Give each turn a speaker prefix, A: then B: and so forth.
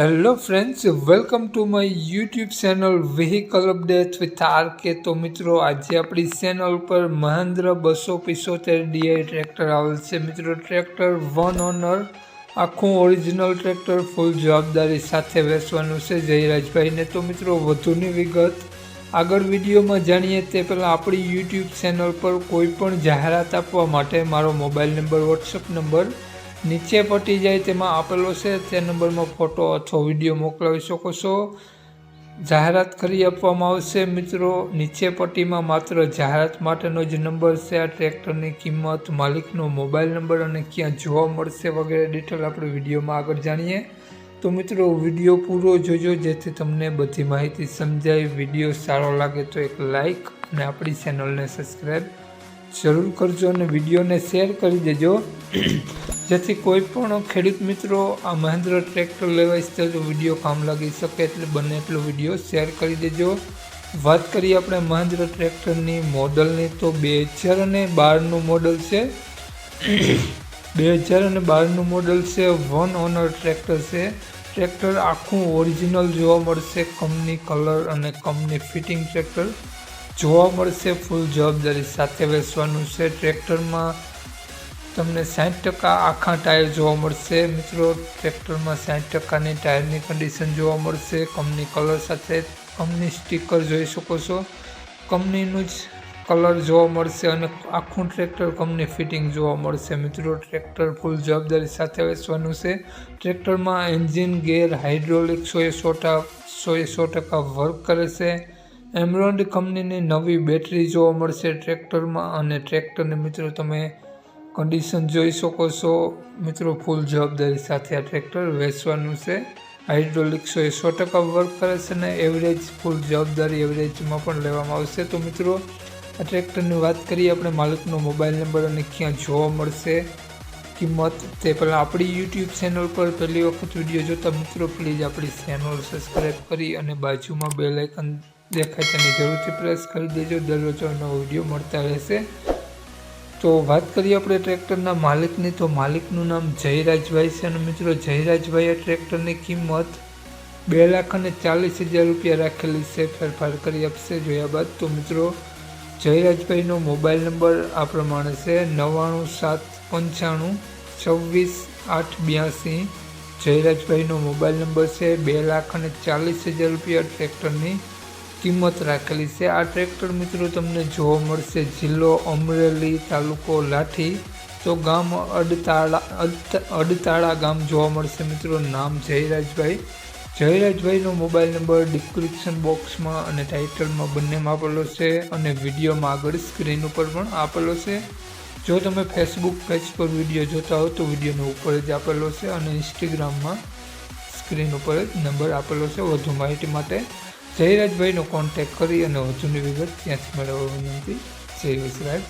A: Hello friends welcome to my YouTube channel vehicle update with R K તો મિત્રો, આજે આપણી ચેનલ પર મહેન્દ્ર બસો પિસોતેર ડીઆઈ ટ્રેક્ટર આવેલ છે. મિત્રો, ટ્રેક્ટર વન ઓનર, આખું ઓરિજિનલ ટ્રેક્ટર ફૂલ જવાબદારી સાથે વેચવાનું છે જયરાજભાઈને. તો મિત્રો, વધુની વિગત, આગળ વિડીયોમાં જાણીએ તે પહેલાં આપણી યુટ્યુબ ચેનલ પર કોઈ પણ જાહેરાત આપવા માટે મારો મોબાઈલ નંબર વોટ્સઅપ નંબર નીચે પટી જાય તેમાં આપેલો છે તે નંબરમાં ફોટો અથવા વીડિયો મોકલાવી શકો છો. જાહેરાત કરી આપવામાં આવશે. મિત્રો, નીચે પટ્ટીમાં માત્ર જાહેરાત માટેનો જ નંબર છે. આ ટ્રેક્ટરની કિંમત, માલિકનો મોબાઈલ નંબર અને ક્યાં જોવા મળશે વગેરે ડિટેલ આપણે વિડીયોમાં આગળ જાણીએ. તો મિત્રો, વીડિયો પૂરો જોજો, જેથી તમને બધી માહિતી સમજાય. વીડિયો સારો લાગે તો એક લાઈક અને આપણી ચેનલને સબસ્ક્રાઈબ જરૂર કરજો અને વિડીયોને શેર કરી દેજો. જેથી કોઈ પણ ખેડૂત મિત્રો આ મહેન્દ્ર ટ્રેક્ટર લેવા ઈચ્છતા તો વીડિયો કામ લાગી શકે એટલે બને એટલો વીડિયો શેર કરી દેજો. વાત કરીએ આપણે મહેન્દ્ર ટ્રેક્ટરની મોડલની તો બે હજાર અને બારનું મોડલ છે. બે હજાર અને બારનું મોડલ છે વન ઓનર ટ્રેક્ટર છે. ટ્રેક્ટર આખું ઓરિજિનલ જોવા મળશે કંપની કલર અને કંપની ફિટિંગ ટ્રેક્ટર. જોવા મળશે ફૂલ જવાબદારી સાથે વેચવાનું છે. ટ્રેક્ટરમાં તમને સાઠ ટકા આખા ટાયર જોવા મળશે. મિત્રો, ટ્રેક્ટરમાં સાઠ ટકાની ટાયરની કન્ડિશન જોવા મળશે. કંપની કલર સાથે કંપની સ્ટીકર જોઈ શકો છો. કંપનીનું જ કલર જોવા મળશે અને આખું ટ્રેક્ટર કંપની ફિટિંગ જોવા મળશે. મિત્રો, ટ્રેક્ટર ફૂલ જવાબદારી સાથે વેચવાનું છે. ટ્રેક્ટરમાં એન્જિન ગેર હાઇડ્રોલિક સોએ સો સોએ સો ટકા વર્ક કરે છે. એમરોન્ડ કંપનીની નવી બેટરી જોવા મળશે ટ્રેક્ટરમાં અને ટ્રેક્ટરને મિત્રો તમે કન્ડિશન જોઈ શકો છો. મિત્રો ફૂલ જવાબદારી સાથે આ ટ્રેક્ટર વેચવાનું છે. હાઇડ્રોલિક સો એ સો ટકા વર્ક કરે છે અને એવરેજ ફૂલ જવાબદારી એવરેજમાં પણ લેવામાં આવશે. તો મિત્રો, આ ટ્રેક્ટરની વાત કરીએ, આપણે માલિકનો મોબાઈલ નંબર અને ક્યાં જોવા મળશે, કિંમત તે પહેલાં આપણી યુટ્યુબ ચેનલ પર પહેલી વખત વીડિયો જોતા મિત્રો પ્લીઝ આપણી ચેનલ સબસ્ક્રાઈબ કરી અને બાજુમાં બે લાઇકન દેખાય તેની જરૂરથી પ્રેસ કરી દેજો. દરરોજ નવો વીડિયો મળતા રહેશે. તો વાત કરીએ આપણે ટ્રેક્ટરના માલિકની. તો માલિકનું નામ જયરાજભાઈ છે અને મિત્રો જયરાજભાઈએ ટ્રેક્ટરની કિંમત બે લાખ અને ચાલીસ હજાર રૂપિયા રાખેલી છે. ફેરફાર કરી આપશે જોયા બાદ. તો મિત્રો, જયરાજભાઈનો મોબાઈલ નંબર આ પ્રમાણે છે. નવ્વાણું સાત પંચાણું છવ્વીસ આઠ બ્યાસી. જયરાજભાઈનો મોબાઈલ નંબર છે. બે લાખ અને ચાલીસ હજાર રૂપિયા ટ્રેક્ટરની કિંમત રાખેલી છે. આ ટ્રેક્ટર મિત્રો તમને જોવા મળશે. જિલ્લો અમરેલી તાલુકો લાઠી. તો ગામ અડતાળા અડતાળા ગામ જોવા મળશે મિત્રો. નામ જયરાજભાઈ. જયરાજભાઈનો મોબાઈલ નંબર ડિસ્ક્રિપ્શન બોક્સમાં અને ટાઇટલમાં બંનેમાં આપેલો છે અને વિડીયોમાં આગળ સ્ક્રીન ઉપર પણ આપેલો છે. જો તમે ફેસબુક પેજ પર વીડિયો જોતા હો તો વિડીયોનો ઉપર જ આપેલો છે અને ઇન્સ્ટાગ્રામમાં સ્ક્રીન ઉપર જ નંબર આપેલો છે. વધુ માહિતી માટે જયરાજભાઈનો કોન્ટેક કરી અને વધુની વિગત ત્યાંથી મેળવવા વિનંતી. જય વિસરાજ